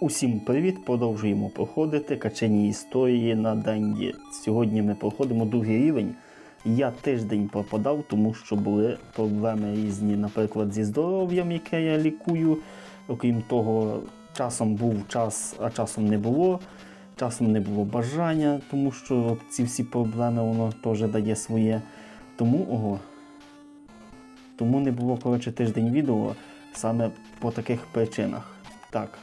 Усім привіт! Продовжуємо проходити качені історії на Денді. Сьогодні ми проходимо другий рівень. Я тиждень пропадав, тому що були проблеми різні, наприклад, зі здоров'ям, яке я лікую. Окрім того, часом був час, а часом не було. Часом не було бажання, тому що ці всі проблеми воно теж дає своє. Тому ого. Тому не було коротше тиждень відео саме по таких причинах. Так.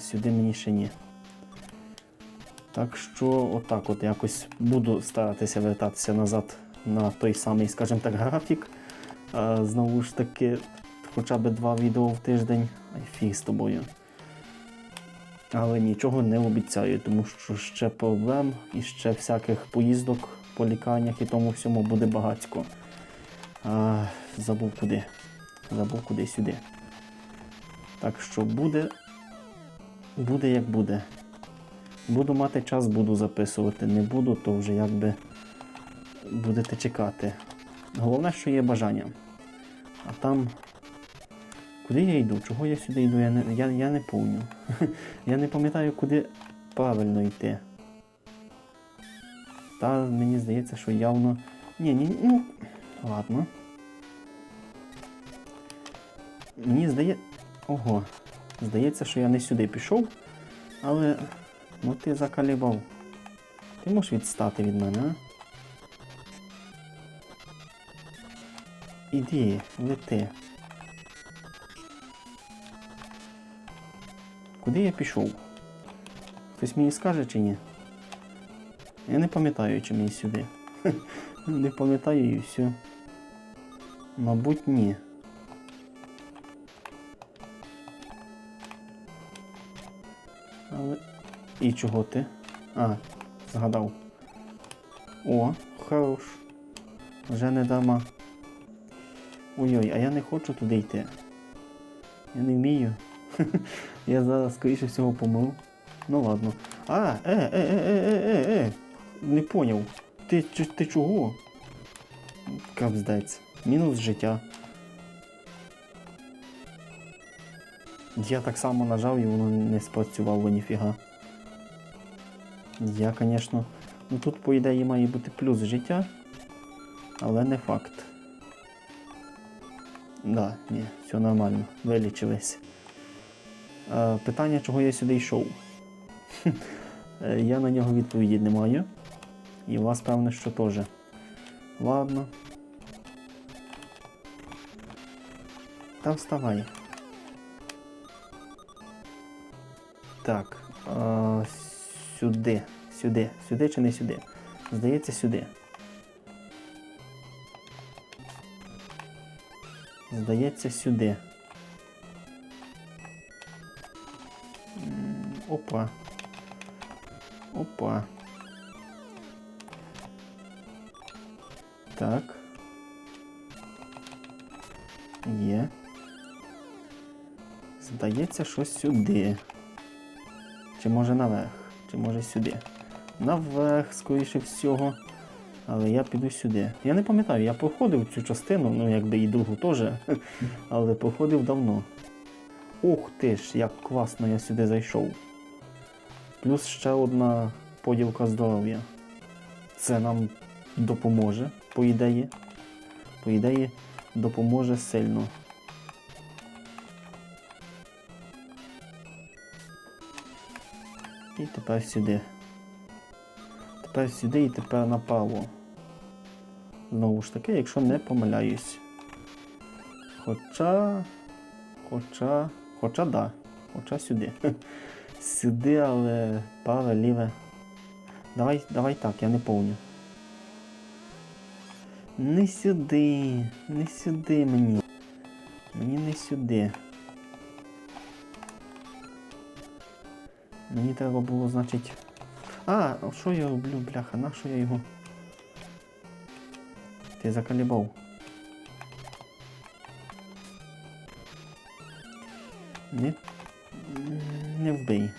Сюди мені ще ні. Так що, отак от якось буду старатися вертатися назад на той самий, скажімо так, графік. Знову ж таки, хоча б два відео в тиждень, ай фіг з тобою. Але нічого не обіцяю, тому що ще проблем і ще всяких поїздок по лікарнях і тому всьому буде багатько. А, забув куди. Забув куди сюди. Так що буде буде як буде. Буду мати час, буду записувати. Не буду, то вже якби будете чекати. Головне, що є бажання. А там. Куди я йду? Чого я сюди йду? Я не, я, я не помню. я не пам'ятаю, куди правильно йти. Та мені здається, що явно. Ні, ні, ну. Ладно. Мені здається. Ого. Здається, що я не сюди пішов, але ну ти закалібав. Ти можеш відстати від мене, а? Іди, лети. Куди я пішов? Хтось мені скаже чи ні? Я не пам'ятаю, чи мені сюди. не пам'ятаю і все. Мабуть, ні. Але. І чого ти? А, згадав. О, хорош. Вже не дама. Ой-ой, а я не хочу туди йти. Я не вмію. я зараз, скоріше всього, помру. Ну ладно. А, е, е, е, е, е, е, е. Не поняв. Ти, ти, чого? Капздець. Мінус життя. Я так само нажав і воно не спрацювало ніфіга. Я, звісно, ну тут, по ідеї, має бути плюс життя, але не факт. Да, ні, все нормально, вилічились. Е, питання, чого я сюди йшов. Е, я на нього відповіді не маю. І у вас, певно, що теж. Ладно. Та вставай. Так. А, сюди. Сюди. Сюди чи не сюди? Здається, сюди. Здається, сюди. Опа. Опа. Так. Є. Здається, що сюди. Чи може наверх, чи може сюди. Наверх, скоріше всього. Але я піду сюди. Я не пам'ятаю, я проходив цю частину, ну якби і другу теж, але проходив давно. Ух ти ж, як класно я сюди зайшов. Плюс ще одна поділка здоров'я. Це нам допоможе, по ідеї. По ідеї, допоможе сильно. І тепер сюди. Тепер сюди і тепер направо. Знову ж таки, якщо не помиляюсь. Хоча. Хоча. Хоча да. Хоча сюди. Сюди, але праве, ліве. Давай, давай так, я не повню. Не сюди. Не сюди мені. Мені не сюди. Мені треба було, значить. А, що я роблю, бляха, на що я його? Ти закалібав. Не. Не вбий.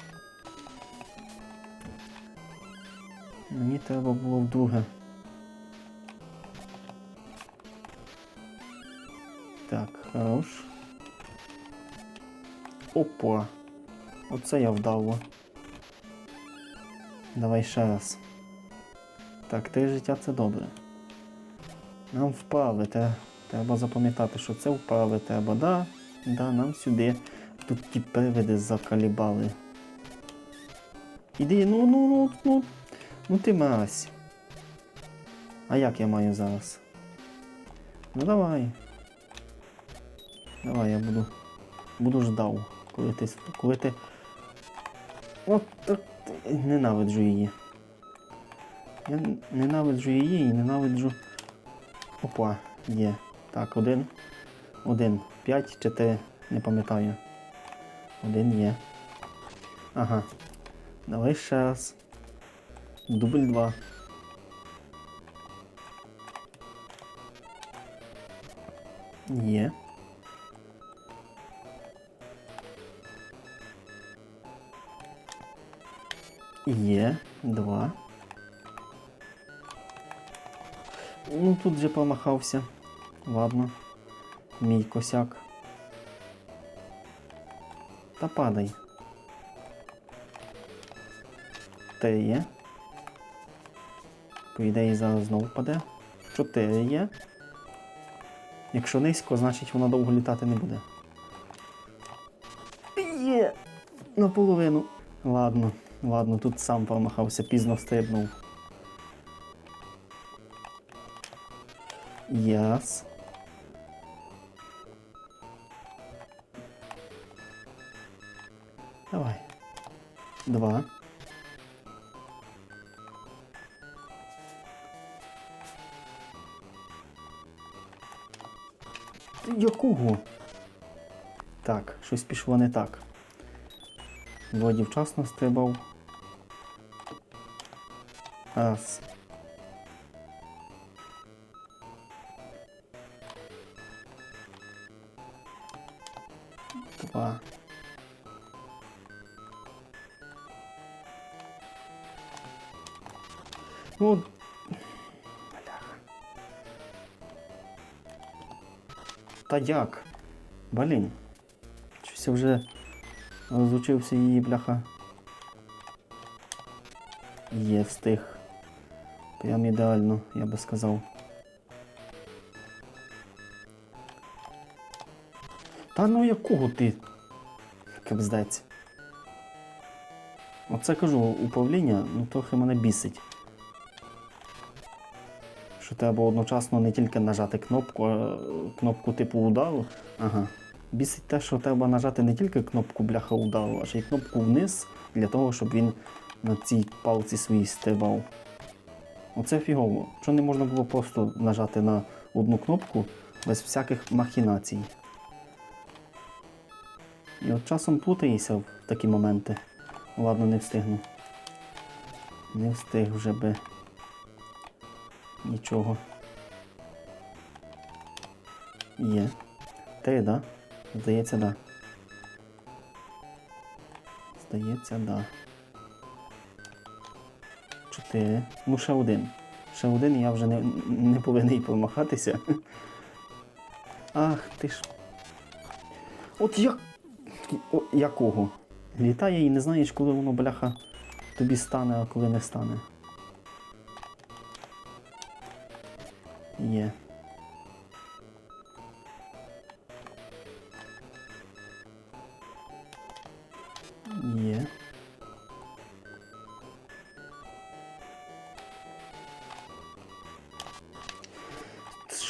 Мені треба було вдруге. Так, хорош. Опа. Оце я вдало. Давай ще раз. Так, три життя це добре. Нам вправи, треба запам'ятати, що це вправи треба. Да, да, нам сюди. Тут ті привиди закалібали. Іди, ну, ну, ну, ну, ну ти мразь. А як я маю зараз? Ну давай. Давай, я буду. Буду ждав, коли ти. Коли ти. От так. Ненавиджу її. Я ненавиджу її і ненавиджу. Опа, є. Так, один. Один. П'ять чи ти, не пам'ятаю. Один є. Ага. Давай ще раз. Дубль два. Є. Є. Два. Ну тут же помахався. Ладно. Мій косяк. Та падай. Три є. По ідеї зараз знову впаде. Чотири є. Якщо низько, значить вона довго літати не буде. Є! Наполовину. Ладно, ладно, тут сам промахався, пізно стрибнув. Яс. Давай. Два. Якого? Так, щось пішло не так. Вроді вчасно стрибав. Раз. Два. Ну. Та як? Блін. Щось я вже розучився її, бляха. Є встиг. Прям ідеально, я би сказав. Та ну якого ти? Капздець. Оце кажу, управління, ну трохи мене бісить. Що треба одночасно не тільки нажати кнопку, а кнопку типу удару. Ага. Бісить те, що треба нажати не тільки кнопку бляха удару, а ще й кнопку вниз для того, щоб він на цій палці своїй стрибав. Оце фігово. Що не можна було просто нажати на одну кнопку без всяких махінацій. І от часом плутаєшся в такі моменти. Ладно, не встигну. Не встиг вже би. Нічого. Є. Три, да? Здається, да. Здається, да. Чотири. Ну, ще один. Ще один, я вже не, не повинен промахатися. Ах, ти ж. От як. О, якого? Літає і не знаєш, коли воно, бляха, тобі стане, а коли не стане. Є. Є.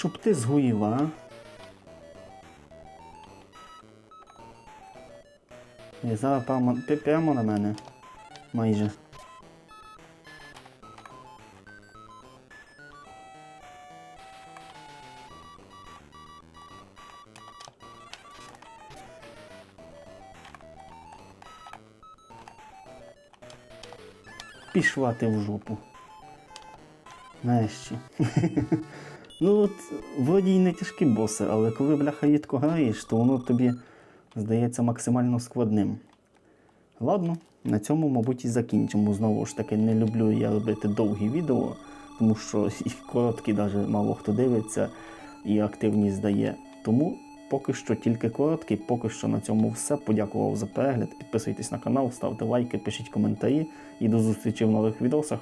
Щоб ти згоїв, а? І зараз прямо, пі- прямо на мене. Майже. Пішла ти в жопу. Нащо? ну от, вроді й не тяжкі боси, але коли бляха рідко граєш, то воно тобі здається максимально складним. Ладно, на цьому, мабуть, і закінчимо. Знову ж таки, не люблю я робити довгі відео, тому що і короткі навіть мало хто дивиться і активність дає. Тому поки що тільки короткий, поки що на цьому все. Подякував за перегляд. Підписуйтесь на канал, ставте лайки, пишіть коментарі і до зустрічі в нових відосах.